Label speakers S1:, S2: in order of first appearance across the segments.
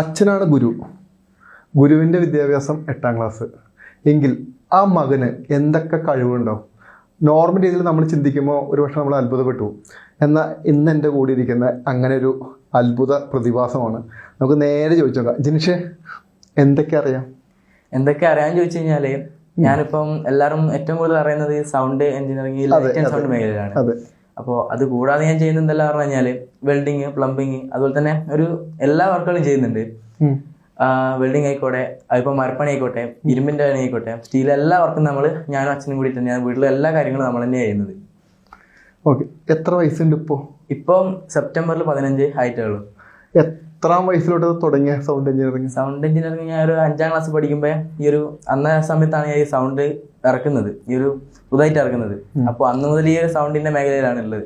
S1: അച്ഛനാണ് ഗുരു. ഗുരുവിന്റെ വിദ്യാഭ്യാസം എട്ടാം ക്ലാസ് എങ്കിൽ ആ മകന് എന്തൊക്കെ കഴിവുണ്ടാവും നോർമൽ രീതിയിൽ നമ്മൾ ചിന്തിക്കുമ്പോൾ ഒരുപക്ഷെ നമ്മൾ അത്ഭുതപ്പെട്ടു. എന്നാൽ ഇന്ന് എന്റെ കൂടി ഇരിക്കുന്ന അങ്ങനെ ഒരു അത്ഭുത പ്രതിഭാസമാണ്. നമുക്ക് നേരെ ചോദിച്ചു നോക്കാം. ജിനിഷെ എന്തൊക്കെ അറിയാം?
S2: എന്തൊക്കെ അറിയാൻ ചോദിച്ചു കഴിഞ്ഞാൽ ഞാനിപ്പം എല്ലാവരും ഏറ്റവും കൂടുതൽ അറിയുന്നത് സൗണ്ട് എഞ്ചിനീയറിംഗ് സൗണ്ട് മേഖലയിലാണ്. അപ്പോൾ അത് കൂടാതെ ഞാൻ ചെയ്യുന്നത് എന്തെല്ലാം പറഞ്ഞു കഴിഞ്ഞാൽ വെൽഡിങ് പ്ലംബിങ് അതുപോലെ തന്നെ ഒരു എല്ലാ വർക്കുകളും ചെയ്യുന്നുണ്ട്. വെൽഡിങ് ആയിക്കോട്ടെ അതിപ്പോൾ മരപ്പണി ആയിക്കോട്ടെ ഇരുമ്പിന്റെ പണി ആയിക്കോട്ടെ സ്റ്റീൽ എല്ലാ വർക്കും നമ്മൾ ഞാനും അച്ഛനും കൂടി തന്നെ വീട്ടിലെ എല്ലാ കാര്യങ്ങളും നമ്മൾ തന്നെ ചെയ്യുന്നത്.
S1: ഓക്കെ എത്ര വയസ്സുണ്ട് ഇപ്പോൾ
S2: ഇപ്പം സെപ്റ്റംബറിൽ പതിനഞ്ച് ആയിട്ടേ ഉള്ളൂ
S1: എത്രാം വയസ്സിലോട്ട് തുടങ്ങിയ സൗണ്ട് എഞ്ചിനീയറിംഗ്
S2: സൗണ്ട് എഞ്ചിനീയറിംഗ് ഞാൻ ഒരു അഞ്ചാം ക്ലാസ് പഠിക്കുമ്പോൾ ഈ ഒരു അന്ന സമയത്താണ് ഞാൻ ഈ സൗണ്ട് ഇറക്കുന്നത്. ഈ ഒരു പുതുതായിട്ട് ഇറക്കുന്നത്. അപ്പൊ അന്ന് മുതൽ ഈ ഒരു സൗണ്ടിന്റെ മേഖലയിലാണ് ഉള്ളത്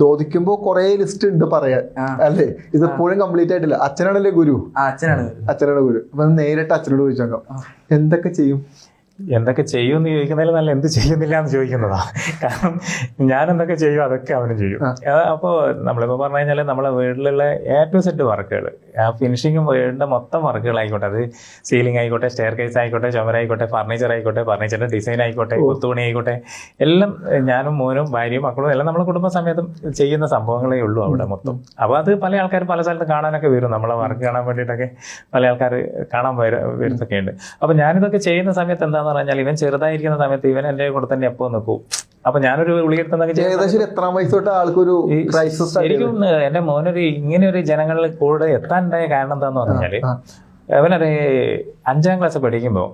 S1: ചോദിക്കുമ്പോ കുറേ ലിസ്റ്റ് ഉണ്ട് പറയാൻ. അല്ലേ? ഇത് എപ്പോഴും കംപ്ലീറ്റ് ആയിട്ടില്ല. അച്ഛനാണല്ലേ ഗുരു?
S2: അച്ഛനാണ്
S1: അച്ഛനാണ് ഗുരു. അപ്പൊ നേരിട്ട് അച്ഛനോട് ചോദിച്ചോക്കാം. എന്തൊക്കെ ചെയ്യും?
S3: എന്തൊക്കെ ചെയ്യുമെന്ന് ചോദിക്കുന്നതിൽ നല്ല എന്ത് ചെയ്യുന്നില്ല എന്ന് ചോദിക്കുന്നതാ. കാരണം ഞാൻ എന്തൊക്കെ ചെയ്യും അതൊക്കെ അവനും ചെയ്യും. അപ്പോൾ നമ്മളിപ്പോൾ പറഞ്ഞു കഴിഞ്ഞാൽ നമ്മളെ വീട്ടിലുള്ള എ ടു സെറ്റ് വർക്കുകൾ ആ ഫിനിഷിങ്ങും വീടിന്റെ മൊത്തം വർക്കുകളായിക്കോട്ടെ അത് സീലിംഗ് ആയിക്കോട്ടെ സ്റ്റെയർ കേസ് ആയിക്കോട്ടെ ചുമരായിക്കോട്ടെ ഫർണിച്ചർ ആയിക്കോട്ടെ ഫർണിച്ചറിന്റെ ഡിസൈൻ ആയിക്കോട്ടെ കൊത്തുപണി ആയിക്കോട്ടെ. എല്ലാം ഞാനും മോനും ഭാര്യയും മക്കളും എല്ലാം നമ്മുടെ കുടുംബ സമയത്തും ചെയ്യുന്ന സംഭവങ്ങളേ ഉള്ളൂ അവിടെ മൊത്തം. അപ്പോൾ അത് പല ആൾക്കാർ പല സ്ഥലത്ത് കാണാനൊക്കെ വരും. നമ്മളെ വർക്ക് കാണാൻ വേണ്ടിയിട്ടൊക്കെ പല ആൾക്കാർ കാണാൻ വര വരുന്നൊക്കെ ഉണ്ട് അപ്പോൾ ഞാനിതൊക്കെ ചെയ്യുന്ന സമയത്ത് എന്താന്ന് പറഞ്ഞാൽ ഇവൻ ചെറുതായിരിക്കുന്ന സമയത്ത് ഇവൻ എന്റെ കൂടെ തന്നെ എപ്പോ നിൽക്കും. അപ്പൊ ഞാനൊരു ചെയ്യുന്ന
S1: ഏകദേശം എത്രാം വയസ്സ് ആൾക്കൊരു ക്രൈസിസ്
S3: എന്റെ മോനൊരു ഇങ്ങനെ ഒരു ജനങ്ങളിൽ കൂടെ എത്താനുണ്ടായ കാരണം എന്താന്ന് പറഞ്ഞാൽ
S1: ആ.
S3: അവനൊരു അഞ്ചാം ക്ലാസ് പഠിക്കുമ്പോൾ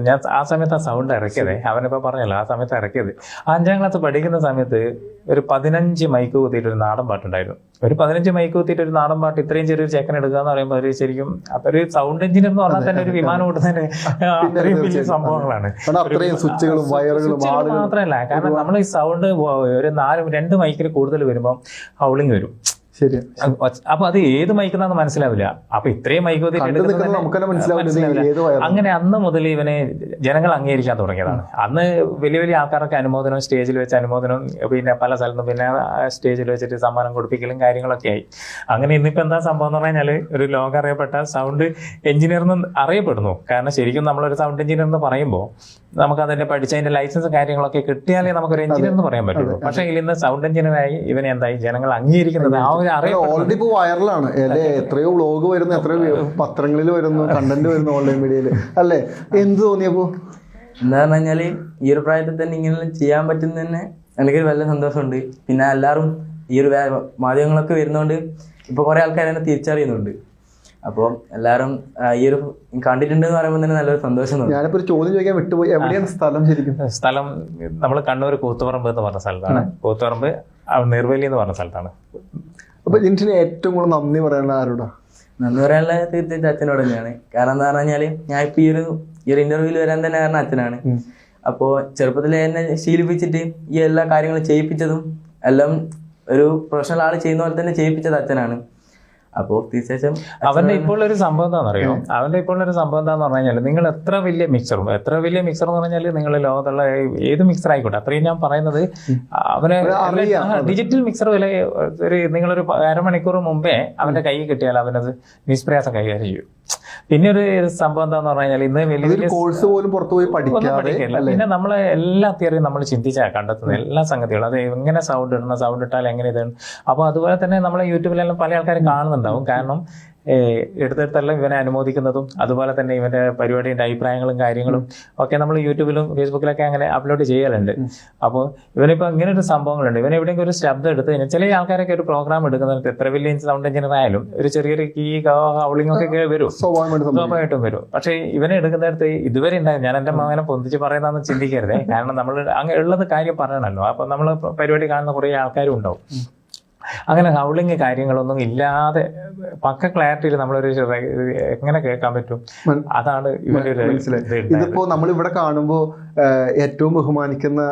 S3: ഞാൻ ആ സമയത്ത് ആ സൗണ്ട് ഇറക്കിയത്. അവനിപ്പോ പറഞ്ഞല്ലോ ആ സമയത്ത് ഇറക്കിയത്. അഞ്ചാം ക്ലാസ് പഠിക്കുന്ന സമയത്ത് ഒരു പതിനഞ്ച് മൈക്ക് കുത്തിയിട്ട് ഒരു നാടൻ പാട്ടുണ്ടായിരുന്നു. ഒരു പതിനഞ്ച് മൈക്ക് കുത്തിയിട്ട് ഒരു നാടൻ പാട്ട് ഇത്രയും ചെറിയൊരു ചെക്കൻ എടുക്കുക എന്ന് പറയുമ്പോൾ ഒരു ശരിക്കും ഒരു സൗണ്ട് എഞ്ചിനീയർ എന്ന് പറഞ്ഞാൽ തന്നെ ഒരു വിമാനം ഓടുന്നതിന് അത്രയും വലിയ സംഭവങ്ങളാണ്.
S1: സ്വിച്ചുകളും വയറുകളും
S3: മാത്രമല്ല കാരണം നമ്മൾ ഈ സൗണ്ട് ഒരു നാല് രണ്ട് മൈക്കിൽ കൂടുതൽ വരുമ്പോൾ ഹൗളിങ് വരും.
S1: ശരി.
S3: അപ്പൊ അത് ഏത് മൈക്കെന്നാന്ന് മനസ്സിലാവില്ല. അപ്പൊ ഇത്രയും മൈക്ക് അങ്ങനെ അന്ന് മുതൽ ഇവനെ ജനങ്ങൾ അംഗീകരിക്കാൻ തുടങ്ങിയതാണ്. അന്ന് വലിയ വലിയ ആൾക്കാരൊക്കെ അനുമോദനവും സ്റ്റേജിൽ വെച്ച് അനുമോദനവും പിന്നെ പല സ്ഥലത്തും പിന്നെ സ്റ്റേജിൽ വെച്ചിട്ട് സമ്മാനം കൊടുപ്പിക്കലും കാര്യങ്ങളൊക്കെ ആയി. അങ്ങനെ ഇന്നിപ്പോ എന്താ സംഭവം എന്ന് പറഞ്ഞാൽ ഒരു ലോകം അറിയപ്പെട്ട സൗണ്ട് എഞ്ചിനീയർ എന്ന് അറിയപ്പെടുന്നു. കാരണം ശരിക്കും നമ്മളൊരു സൗണ്ട് എഞ്ചിനീയർ എന്ന് പറയുമ്പോൾ നമുക്ക് അതിന്റെ പഠിച്ചതിന്റെ ലൈസൻസ് കാര്യങ്ങളൊക്കെ കിട്ടിയാലേ നമുക്ക് ഒരു എഞ്ചിനീയർ എന്ന് പറയാൻ പറ്റുള്ളൂ. പക്ഷേ ഇന്ന് സൗണ്ട് എഞ്ചിനീയറായി ഇവനെ എന്തായി? ജനങ്ങൾ അംഗീകരിക്കുന്നത് ആ ഒരു
S1: ഓൾറെഡി ഇപ്പൊ വൈറലാണ് അല്ലേ? എത്രയോ വ്ളോഗ് വരുന്നു എത്രയോ പത്രങ്ങളിൽ വരുന്നു കണ്ടന്റ് വരുന്നു ഓൺലൈൻ മീഡിയയിൽ അല്ലേ? എന്ത് തോന്നിയപ്പോ?
S2: എന്താ പറഞ്ഞു കഴിഞ്ഞാൽ ഈ ഒരു പ്രായത്തിൽ തന്നെ ഇങ്ങനെ ചെയ്യാൻ പറ്റുന്ന തന്നെ എനിക്കൊരു വലിയ സന്തോഷമുണ്ട്. പിന്നെ എല്ലാവരും ഈ ഒരു മാധ്യമങ്ങളൊക്കെ വരുന്നോണ്ട് ഇപ്പൊ കുറെ ആൾക്കാർ എന്നെ തിരിച്ചറിയുന്നുണ്ട്. അപ്പോൾ എല്ലാവരും ഈ ഒരു കണ്ടിട്ടുണ്ട് എന്ന് പറയുമ്പോൾ തന്നെ നല്ലൊരു സന്തോഷം
S1: ഞാനിപ്പോ ഒരു ചോദ്യം ചോദിക്കാൻ വിട്ടുപോയി. എവിടെയാണ് സ്ഥലം ശരിക്കും?
S3: സ്ഥലം നമ്മൾ കണ്ണൂർ കൂത്തുപറമ്പ് എന്ന് പറഞ്ഞ സ്ഥലത്താണ്. കൂത്തുപറമ്പ് ആ, നിർവേലി എന്ന് പറഞ്ഞ സ്ഥലത്താണ്.
S1: അപ്പൊ ജിൻസിന് ഏറ്റവും കൂടുതൽ നന്ദി പറയുന്ന ആരോടാ?
S2: നന്ദി പറയാനുള്ള തീർച്ചയായിട്ടും അച്ഛനോട് തന്നെയാണ്. കാരണം എന്താ പറഞ്ഞാൽ ഞാൻ ഇപ്പൊ ഈ ഒരു ഈ ഒരു ഇന്റർവ്യൂവിൽ വരാൻ തന്നെ കാരണം അച്ഛനാണ്. അപ്പോൾ ചെറുപ്പത്തിൽ എന്നെ ശീലിപ്പിച്ചിട്ട് ഈ എല്ലാ കാര്യങ്ങളും ചെയ്യിപ്പിച്ചതും എല്ലാം ഒരു പ്രൊഫഷണൽ ആൾ ചെയ്യുന്ന പോലെ തന്നെ ചെയ്യിപ്പിച്ചത് അച്ഛനാണ്. അപ്പോൾ തീർച്ചയായിട്ടും
S3: അവന്റെ ഇപ്പോൾ ഒരു സംഭവം എന്താണെന്ന് അറിയോ അവന്റെ ഇപ്പോൾ ഒരു സംഭവം എന്താന്ന് പറഞ്ഞു കഴിഞ്ഞാൽ നിങ്ങൾ എത്ര വലിയ മിക്സറും എത്ര വലിയ മിക്സർ എന്ന് പറഞ്ഞാൽ നിങ്ങൾ ലോകത്തുള്ള ഏത് മിക്സർ ആയിക്കോട്ടെ അത്രയും ഞാൻ പറയുന്നത് അവനെ ഡിജിറ്റൽ മിക്സർ വില ഒരു നിങ്ങളൊരു അരമണിക്കൂർ മുമ്പേ അവന്റെ കൈ കിട്ടിയാൽ അവനത് നിഷ്പ്രയാസം കൈകാര്യം ചെയ്യും. പിന്നെ ഒരു സംഭവം എന്താന്ന് പറഞ്ഞു കഴിഞ്ഞാൽ ഇന്ന് വലിയ
S1: കോഴ്സ് പോലും പുറത്തു പോയി
S3: ഒന്നും
S1: പഠിക്കാതെ
S3: പിന്നെ നമ്മൾ എല്ലാ തിയറിയും നമ്മൾ ചിന്തിച്ചാണ് കണ്ടെത്തുന്നത് എല്ലാ സംഗതികളും. അത് എങ്ങനെ സൗണ്ട് ഇടണം സൗണ്ട് ഇട്ടാൽ എങ്ങനെ ഇതാണ് അപ്പോൾ അതുപോലെ തന്നെ നമ്മളെ യൂട്യൂബിലെല്ലാം പല ആൾക്കാരും കാണുന്നുണ്ടാവും. കാരണം എടുത്തെടുത്തെല്ലാം ഇവനെ അനുമോദിക്കുന്നതും അതുപോലെ തന്നെ ഇവന്റെ പരിപാടിയുടെ അഭിപ്രായങ്ങളും കാര്യങ്ങളും ഒക്കെ നമ്മൾ യൂട്യൂബിലും ഫേസ്ബുക്കിലൊക്കെ അങ്ങനെ അപ്ലോഡ് ചെയ്യലുണ്ട്. അപ്പോൾ ഇവനിപ്പോൾ ഇങ്ങനെ ഒരു സംഭവങ്ങളുണ്ട്. ഇവൻ എവിടെയെങ്കിലും ഒരു ശബ്ദം എടുത്ത് കഴിഞ്ഞാൽ ചില ആൾക്കാരൊക്കെ ഒരു പ്രോഗ്രാം എടുക്കുന്നുണ്ട്. എത്ര വലിയ സൗണ്ട് എഞ്ചിനീയർ ആയാലും ഒരു ചെറിയൊരു കീ ഹൗളിംഗ് ഒക്കെ വരും.
S1: സ്വാഭാവികമായിട്ട്
S3: വരും. പക്ഷേ ഇവനെ എടുക്കുന്നിടത്ത് ഇതുവരെ ഉണ്ടായി ഞാൻ എന്റെ മകനെ പൊന്തിച്ച് പറയുന്നതെന്ന് ചിന്തിക്കരുതേ. കാരണം നമ്മൾ അങ്ങനെ ഉള്ളത് കാര്യം പറയണല്ലോ. അപ്പൊ നമ്മൾ പരിപാടി കാണുന്ന കുറേ ആൾക്കാരും ഉണ്ടാവും. അങ്ങനെ ഹൗളിങ് കാര്യങ്ങളൊന്നും ഇല്ലാതെ പക്ക ക്ലാരിറ്റിയിൽ നമ്മളൊരു എങ്ങനെ കേൾക്കാൻ പറ്റും അതാണ് ഇവന്റെ ഒരു.
S1: ഇതിപ്പോ നമ്മൾ ഇവിടെ കാണുമ്പോ ആഹ് ഏറ്റവും ബഹുമാനിക്കുന്ന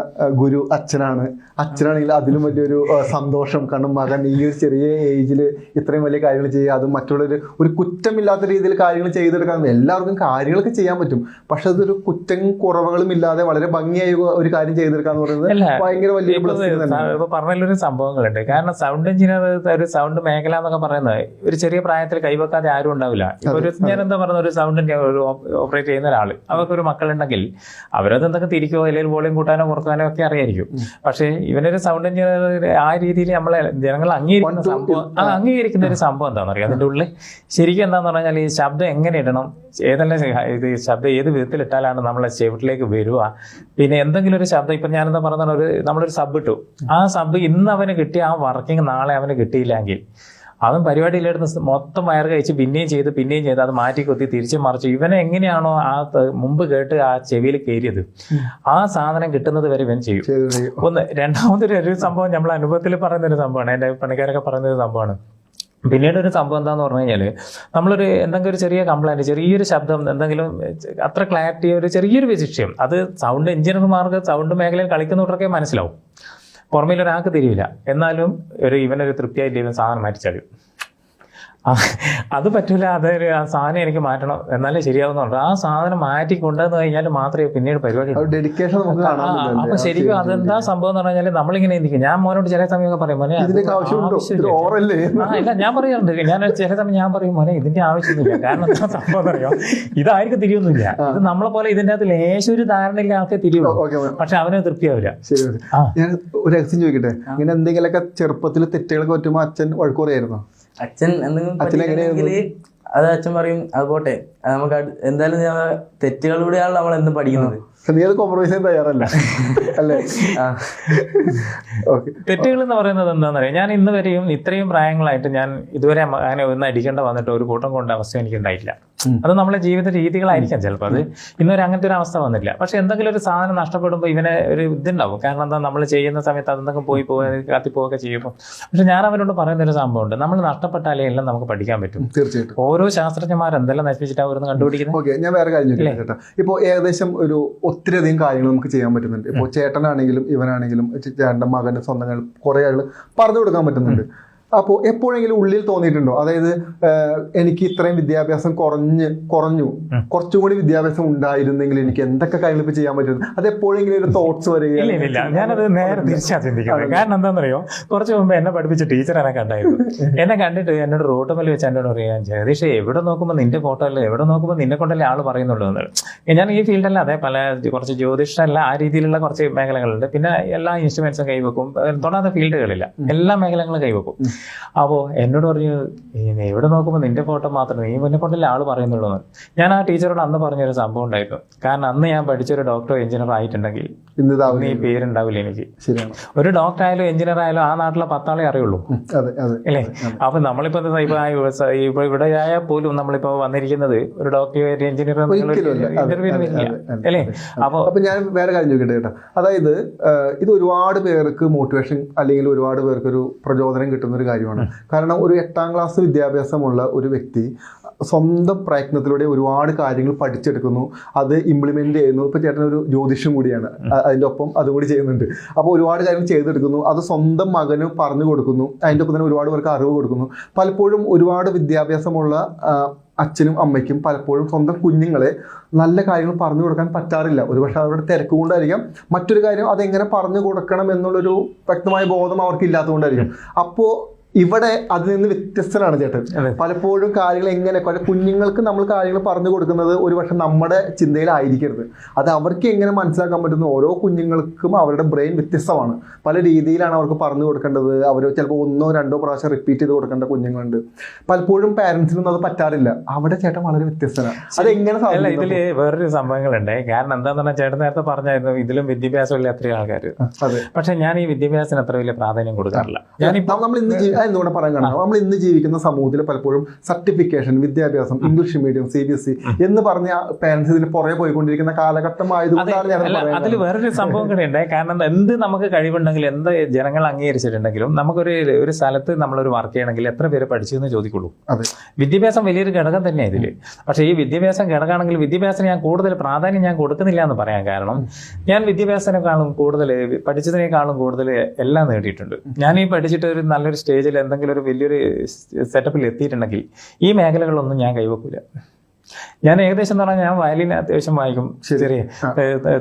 S1: ഗുരു അച്ഛനാണ്. അച്ഛനാണെങ്കിൽ അതിലും വലിയൊരു സന്തോഷം. കാരണം മകൻ ഈ ഒരു ചെറിയ ഏജിൽ ഇത്രയും വലിയ കാര്യങ്ങൾ ചെയ്യുക അതും മറ്റുള്ളൊരു ഒരു കുറ്റമില്ലാത്ത രീതിയിൽ കാര്യങ്ങൾ ചെയ്തെടുക്കാൻ എല്ലാവർക്കും കാര്യങ്ങളൊക്കെ ചെയ്യാൻ പറ്റും. പക്ഷെ അതൊരു കുറ്റം കുറവുകളും ഇല്ലാതെ വളരെ ഭംഗിയായി ഒരു കാര്യം ചെയ്തെടുക്കാന്ന് പറയുന്നത് ഭയങ്കര വലിയ
S3: പറഞ്ഞൊരു സംഭവങ്ങളുണ്ട്. കാരണം സൗണ്ട് എഞ്ചിനീയർ ഒരു സൗണ്ട് മേഖല എന്നൊക്കെ പറയുന്നത് ഒരു ചെറിയ പ്രായത്തിൽ കൈവെക്കാതെ ആരും ഉണ്ടാവില്ല. ഒരു ഞാൻ എന്താ പറയുന്ന ഒരു സൗണ്ട് ഒരു ഓപ്പറേറ്റ് ചെയ്യുന്ന ഒരാൾ അവർക്ക് ഒരു മക്കളുണ്ടെങ്കിൽ അവരത് എന്തൊക്കെ തിരിക്കോ അല്ലെങ്കിൽ വോളിയം കൂട്ടാനോ കുറക്കാനോ ഒക്കെ അറിയായിരിക്കും. പക്ഷേ ഇവനൊരു സൗണ്ട് എഞ്ചിനീയർ ആ രീതിയിൽ നമ്മളെ ജനങ്ങൾ അംഗീകരിക്കുന്ന സംഭവം ആ അംഗീകരിക്കുന്ന ഒരു സംഭവം എന്താണെന്ന് അറിയാം അതിന്റെ ഉള്ളിൽ ശരിക്കും എന്താണെന്ന് പറഞ്ഞാൽ ഈ ശബ്ദം എങ്ങനെ ഇടണം? ഏതെല്ലാം ഇത് ശബ്ദം ഏത് വിധത്തിൽ ഇട്ടാലാണ് നമ്മളെ ചെവിട്ടിലേക്ക് വരിക? പിന്നെ എന്തെങ്കിലും ഒരു ശബ്ദം ഇപ്പം ഞാനെന്താ പറഞ്ഞ ഒരു നമ്മളൊരു സബ് ഇട്ടു. ആ സബ് ഇന്ന് അവന് കിട്ടിയ ആ വർക്കിംഗ് നാളെ അവന് കിട്ടിയില്ലെങ്കിൽ അവൻ പരിപാടിയിലെടുത്ത് മൊത്തം വയർ കഴിച്ച് പിന്നെയും ചെയ്ത് പിന്നെയും ചെയ്ത് അത് മാറ്റി കൊത്തി തിരിച്ചു മറിച്ച്. ഇവനെ എങ്ങനെയാണോ ആ മുമ്പ് കേട്ട് ആ ചെവിയിൽ കയറിയത്. ആ സാധനം കിട്ടുന്നത് വരെ ഇവൻ ചെയ്യും. ഒന്ന് രണ്ടാമതൊരു ഒരു സംഭവം നമ്മൾ അനുഭവത്തിൽ പറയുന്ന ഒരു സംഭവമാണ്. എന്റെ പണിക്കാരൊക്കെ പറയുന്ന ഒരു സംഭവമാണ്. പിന്നീട് ഒരു സംഭവം എന്താന്ന് പറഞ്ഞു കഴിഞ്ഞാൽ നമ്മളൊരു എന്തെങ്കിലും ഒരു ചെറിയ കംപ്ലൈന്റ് ചെറിയൊരു ശബ്ദം എന്തെങ്കിലും അത്ര ക്ലാരിറ്റി ഒരു ചെറിയൊരു വിശിഷ്യം അത് സൗണ്ട് എഞ്ചിനീയർമാർക്ക് സൗണ്ട് മേഖലയിൽ കളിക്കുന്നവർക്കൊക്കെ മനസ്സിലാവും. പുറമേൽ ഒരാൾക്ക് തിരിയില്ല എന്നാലും ഒരു ഇവനൊരു തൃപ്തിയായിട്ട് ഇവൻ സാധനം മാറ്റിച്ചാലും അത് പറ്റില്ല അതൊരു ആ സാധനം എനിക്ക് മാറ്റണം. എന്നാലേ ശരിയാവുന്നുണ്ട് ആ സാധനം മാറ്റി കൊണ്ടുവന്ന് കഴിഞ്ഞാൽ മാത്രമേ പിന്നീട് പരിപാടി
S1: ഡെഡിക്കേഷൻ
S3: അപ്പൊ ശരിക്കും അതെന്താ സംഭവം എന്ന് പറഞ്ഞാൽ നമ്മളിങ്ങനെ ഇരിക്കും. ഞാൻ മോനോട് ചില സമയമൊക്കെ പറയും മോനെ ഇല്ല ഞാൻ പറയാറുണ്ട്. ഞാൻ ചില സമയം ഞാൻ പറയും മോനെ ഇതിന്റെ ആവശ്യമൊന്നുമില്ല കാരണം എന്താ സംഭവം അറിയോ? ഇതായിരിക്കും തിരിയൊന്നുമില്ല. ഇത് നമ്മളെ പോലെ ഇതിന്റെ അകത്ത് ലേശം ഒരു ധാരണയില്ല ആൾക്കേ തിരിയുള്ളൂ. പക്ഷെ അവനെ തൃപ്തിയാവില്ല.
S1: ഞാൻ ഒരു രഹസ്യം ചോദിക്കട്ടെ? ഇങ്ങനെ എന്തെങ്കിലുമൊക്കെ ചെറുപ്പത്തിൽ തെറ്റുകളൊക്കെ പറ്റുമ്പോൾ അച്ഛൻ വഴക്കുറയായിരുന്നു
S2: അച്ഛൻ എന്തെങ്കിലും അത് അച്ഛൻ പറയും അത് പോട്ടെ. നമുക്ക് എന്തായാലും ഞാൻ തെറ്റുകളിലൂടെയാണ് നമ്മൾ എന്ന് പഠിക്കുന്നത്.
S1: നീ അത് കോംപ്രമൈസ് ചെയ്യാൻ തയ്യാറല്ല. അല്ലേ.
S3: തെറ്റുകൾ എന്ന് പറയുന്നത് എന്താണെന്ന് അറിയാം ഞാൻ ഇന്ന് വരെയും ഇത്രയും പ്രായങ്ങളായിട്ട് ഞാൻ ഇതുവരെ അങ്ങനെ ഒന്ന് അടിക്കേണ്ട വന്നിട്ട് ഒരു കൂട്ടം കൊണ്ട അവസ്ഥ എനിക്ക് ഉണ്ടായിട്ടില്ല അത് നമ്മളെ ജീവിത രീതികളായിരിക്കാം ചിലപ്പോൾ അത്. ഇന്നൊരു അങ്ങനത്തെ ഒരു അവസ്ഥ വന്നില്ല പക്ഷെ എന്തെങ്കിലും ഒരു സാധനം നഷ്ടപ്പെടുമ്പോൾ ഇവനെ ഒരു ഇതുണ്ടാവും. കാരണം എന്താ നമ്മൾ ചെയ്യുന്ന സമയത്ത് അതെന്തൊക്കെ പോയി പോവുക കത്തിപ്പോവുകയൊക്കെ ചെയ്യുമ്പോൾ പക്ഷെ ഞാൻ അവരോട് പറയുന്ന ഒരു സംഭവമുണ്ട്. നമ്മൾ നഷ്ടപ്പെട്ടാലേ എല്ലാം നമുക്ക് പഠിക്കാൻ പറ്റും.
S1: തീർച്ചയായിട്ടും.
S3: ഓരോ ശാസ്ത്രജ്ഞന്മാർ എന്തെല്ലാം നശിപ്പിച്ചിട്ടാണ് അവരൊന്ന് കണ്ടുപിടിക്കുന്നത്
S1: ഓക്കെ ഞാൻ വേറെ കാര്യം ചോദിക്കാം ചേട്ടാ. ഇപ്പോൾ ഏകദേശം ഒരു ഒത്തിരി അധികം കാര്യങ്ങൾ നമുക്ക് ചെയ്യാൻ പറ്റുന്നുണ്ട്. ഇപ്പോൾ ചേട്ടനാണെങ്കിലും ഇവനാണെങ്കിലും ചേട്ടന്റെ മകന്റെ സ്വന്തങ്ങൾ കുറേ ആളുകൾ പറഞ്ഞു കൊടുക്കാൻ പറ്റുന്നുണ്ട്. അപ്പോൾ എപ്പോഴെങ്കിലും ഉള്ളിൽ തോന്നിയിട്ടുണ്ടോ? അതായത് എനിക്ക് ഇത്രയും വിദ്യാഭ്യാസം കുറഞ്ഞ് കുറഞ്ഞു. കുറച്ചും കൂടി വിദ്യാഭ്യാസം ഉണ്ടായിരുന്നെങ്കിൽ എനിക്ക് എന്തൊക്കെ കാര്യങ്ങൾ ഇപ്പോൾ ചെയ്യാൻ പറ്റും? അത് എപ്പോഴെങ്കിലും ഒരു തോട്ട്സ് വരികയില്ല
S3: ഞാനത് നേരെ തിരിച്ചാ ചിന്തിക്കുന്നത് കാരണം എന്താണെന്നറിയോ? കുറച്ച് മുമ്പ് എന്നെ പഠിപ്പിച്ച ടീച്ചർ എന്നെ കണ്ടായിരുന്നു. എന്നെ കണ്ടിട്ട് എന്നോട് റോട്ടുമല്ല വെച്ച് എന്നോട് പറയാൻ ജഗദീഷ് എവിടെ നോക്കുമ്പോൾ നിന്റെ ഫോട്ടോ അല്ലേ? എവിടെ നോക്കുമ്പോൾ നിന്നെ കൊണ്ടല്ലേ ആൾ പറയുന്നുള്ളൂ? എന്ന് ഞാൻ ഈ ഫീൽഡല്ല അതെ പല കുറച്ച് ജ്യോതിഷമല്ല ആ രീതിയിലുള്ള കുറച്ച് മേഖലകളുണ്ട്. പിന്നെ എല്ലാ ഇൻസ്ട്രുമെന്റ്സും കൈവെക്കും. തൊടാത്ത ഫീൽഡുകളില്ല എല്ലാ മേഖലകളും കൈവെക്കും. അപ്പോൾ എന്നോട് പറഞ്ഞു "ഈ എവിടെ നോക്കുമ്പോൾ നിന്റെ ഫോട്ടോ മാത്രം? നീ മുന്നേ ഫോട്ടോ ആൾ പറയുന്നുള്ളൂ? ഞാൻ ആ ടീച്ചറോട് അന്ന് പറഞ്ഞൊരു സംഭവം ഉണ്ടായിരുന്നു. കാരണം അന്ന് ഞാൻ പഠിച്ചൊരു ഡോക്ടറോ എഞ്ചിനീയർ ആയിട്ടുണ്ടെങ്കിൽ ഈ പേരുണ്ടാവില്ല എനിക്ക്. ഒരു ഡോക്ടർ ആയാലും എഞ്ചിനീയർ ആയാലും ആ നാട്ടിലെ പത്താളെ അറിയുള്ളൂ. അല്ലേ? അപ്പൊ നമ്മളിപ്പോ ഇപ്പൊ ഇവിടെ ആയാൽ പോലും നമ്മളിപ്പോ വന്നിരിക്കുന്നത് ഒരു ഡോക്ടർ എഞ്ചിനീയർ
S1: ഒരിക്കലും അല്ല.
S3: അല്ലേ അപ്പൊ
S1: അപ്പൊ ഞാൻ വേറെ കാര്യം ചോദിക്കട്ടെ കേട്ടോ. അതായത് ഇത് ഒരുപാട് പേർക്ക് മോട്ടിവേഷൻ അല്ലെങ്കിൽ ഒരുപാട് പേർക്ക് ഒരു പ്രചോദനം കിട്ടുന്ന ഒരു കാര്യമാണ്. കാരണം ഒരു എട്ടാം ക്ലാസ് വിദ്യാഭ്യാസമുള്ള ഒരു വ്യക്തി സ്വന്തം പ്രയത്നത്തിലൂടെ ഒരുപാട് കാര്യങ്ങൾ പഠിച്ചെടുക്കുന്നു. അത് ഇംപ്ലിമെന്റ് ചെയ്യുന്നു. ഇപ്പോൾ ചേട്ടൻ ഒരു ജ്യോതിഷം കൂടിയാണ്. അതിന്റെ ഒപ്പം അതുകൂടി ചെയ്യുന്നുണ്ട്. അപ്പോൾ ഒരുപാട് കാര്യങ്ങൾ ചെയ്തെടുക്കുന്നു. അത് സ്വന്തം മകന് പറഞ്ഞു കൊടുക്കുന്നു. അതിന്റെ ഒപ്പം തന്നെ ഒരുപാട് പേർക്ക് അറിവ് കൊടുക്കുന്നു. പലപ്പോഴും ഒരുപാട് വിദ്യാഭ്യാസമുള്ള അച്ഛനും അമ്മയ്ക്കും പലപ്പോഴും സ്വന്തം കുഞ്ഞുങ്ങളെ നല്ല കാര്യങ്ങൾ പറഞ്ഞു കൊടുക്കാൻ പറ്റാറില്ല. ഒരുപക്ഷെ അവരുടെ തിരക്ക് കൊണ്ടായിരിക്കാം. മറ്റൊരു കാര്യം അതെങ്ങനെ പറഞ്ഞു കൊടുക്കണം എന്നുള്ളൊരു വ്യക്തമായ ബോധം അവർക്ക് ഇല്ലാത്തതുകൊണ്ടായിരിക്കും അപ്പോൾ ഇവിടെ അതിൽ നിന്ന് വ്യത്യസ്തനാണ് ചേട്ടൻ. പലപ്പോഴും കാര്യങ്ങൾ എങ്ങനെ കുഞ്ഞുങ്ങൾക്ക് നമ്മൾ കാര്യങ്ങൾ പറഞ്ഞു കൊടുക്കുന്നത് ഒരുപക്ഷെ നമ്മുടെ ചിന്തയിലായിരിക്കരുത്. അത് അവർക്ക് എങ്ങനെ മനസ്സിലാക്കാൻ പറ്റുന്നു ഓരോ കുഞ്ഞുങ്ങൾക്കും അവരുടെ ബ്രെയിൻ വ്യത്യസ്തമാണ്. പല രീതിയിലാണ് അവർക്ക് പറഞ്ഞു കൊടുക്കേണ്ടത്. അവർ ചിലപ്പോൾ ഒന്നോ രണ്ടോ പ്രാവശ്യം റിപ്പീറ്റ് ചെയ്ത് കൊടുക്കേണ്ട കുഞ്ഞുങ്ങളുണ്ട്. പലപ്പോഴും പാരൻസിനൊന്നും അത് പറ്റാറില്ല. അവിടെ ചേട്ടൻ വളരെ വ്യത്യസ്തനാണ്. അത് എങ്ങനെ ഇതിൽ
S3: ഇതിൽ വേറൊരു സംഭവങ്ങളുണ്ട്. കാരണം എന്താന്ന് പറഞ്ഞാൽ ചേട്ടൻ നേരത്തെ പറഞ്ഞായിരുന്നു ഇതിലും വിദ്യാഭ്യാസമില്ല അത്രയും ആൾക്കാർ പക്ഷെ ഞാൻ ഈ വിദ്യാഭ്യാസത്തിന് അത്ര വലിയ പ്രാധാന്യം കൊടുക്കാറില്ല.
S1: ഞാൻ നമ്മൾ ഇന്ന് എന്തുകൊണ്ട് പറയാൻ കാരണം നമ്മൾ ഇന്ന് ജീവിക്കുന്ന സമൂഹത്തിൽ പലപ്പോഴും സർട്ടിഫിക്കേഷൻ വിദ്യാഭ്യാസം English medium C B S E എന്ന് പറഞ്ഞ പേരൻസ് ഇതിന് പുറകെ പോയിക്കൊണ്ടിരിക്കുന്ന കാലഘട്ടം ആയതുകൊണ്ടാണ് ഞാൻ
S3: അതിൽ വേറൊരു സംഭവം കൂടെ ഉണ്ട്. കാരണം എന്താ, നമുക്ക് കഴിവുണ്ടെങ്കിലും എന്ത് ജനങ്ങൾ അംഗീകരിച്ചിട്ടുണ്ടെങ്കിലും നമുക്കൊരു ഒരു സ്ഥലത്ത് നമ്മളൊരു വർക്ക് ചെയ്യണമെങ്കിൽ എത്ര പേര് പഠിച്ചു എന്ന് ചോദിക്കുള്ളൂ.
S1: അതെ.
S3: വിദ്യാഭ്യാസം വലിയൊരു ഘടകം തന്നെയാണ് ഇതിൽ പക്ഷേ ഈ വിദ്യാഭ്യാസം ഘടകമാണെങ്കിൽ വിദ്യാഭ്യാസം ഞാൻ കൂടുതൽ പ്രാധാന്യം ഞാൻ കൊടുക്കുന്നില്ല എന്ന് പറയാൻ കാരണം ഞാൻ വിദ്യാഭ്യാസത്തിനേക്കാളും കൂടുതൽ പഠിച്ചതിനേക്കാളും കൂടുതൽ എല്ലാം നേടിയിട്ടുണ്ട്. ഞാൻ ഈ പഠിച്ചിട്ട് ഒരു നല്ലൊരു സ്റ്റേജിൽ എന്തെങ്കിലും ഒരു വലിയൊരു സെറ്റപ്പിൽ എത്തിയിട്ടുണ്ടെങ്കിൽ ഈ മേഖലകളൊന്നും ഞാൻ കൈവെക്കൂല. ഞാൻ ഏകദേശം എന്ന് പറഞ്ഞാൽ ഞാൻ വയലിൻ അത്യാവശ്യം വായിക്കും. ചെറിയ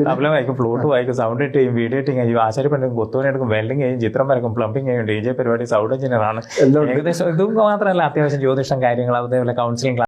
S3: തബല വായിക്കും ഫ്ലൂട്ട് വായിക്കും സൗണ്ട് ഇട്ട് ചെയ്യും വീഡിയോ എഡിറ്റിംഗ് ചെയ്യും ആശാരിപ്പണിക്കും കൊത്തുപണി എടുക്കും വെൽഡിങ് ചെയ്യും ചിത്രം വരക്കും പ്ലംബിംഗ് ചെയ്യും ഡി ജെ പരിപാടി സൗണ്ട് എഞ്ചിനീയർ ആണ്. ഏകദേശം ഇതും മാത്രമല്ല അത്യാവശ്യം ജ്യോതിഷം കാര്യങ്ങൾ അതേപോലെ കൗൺസിലിംഗ്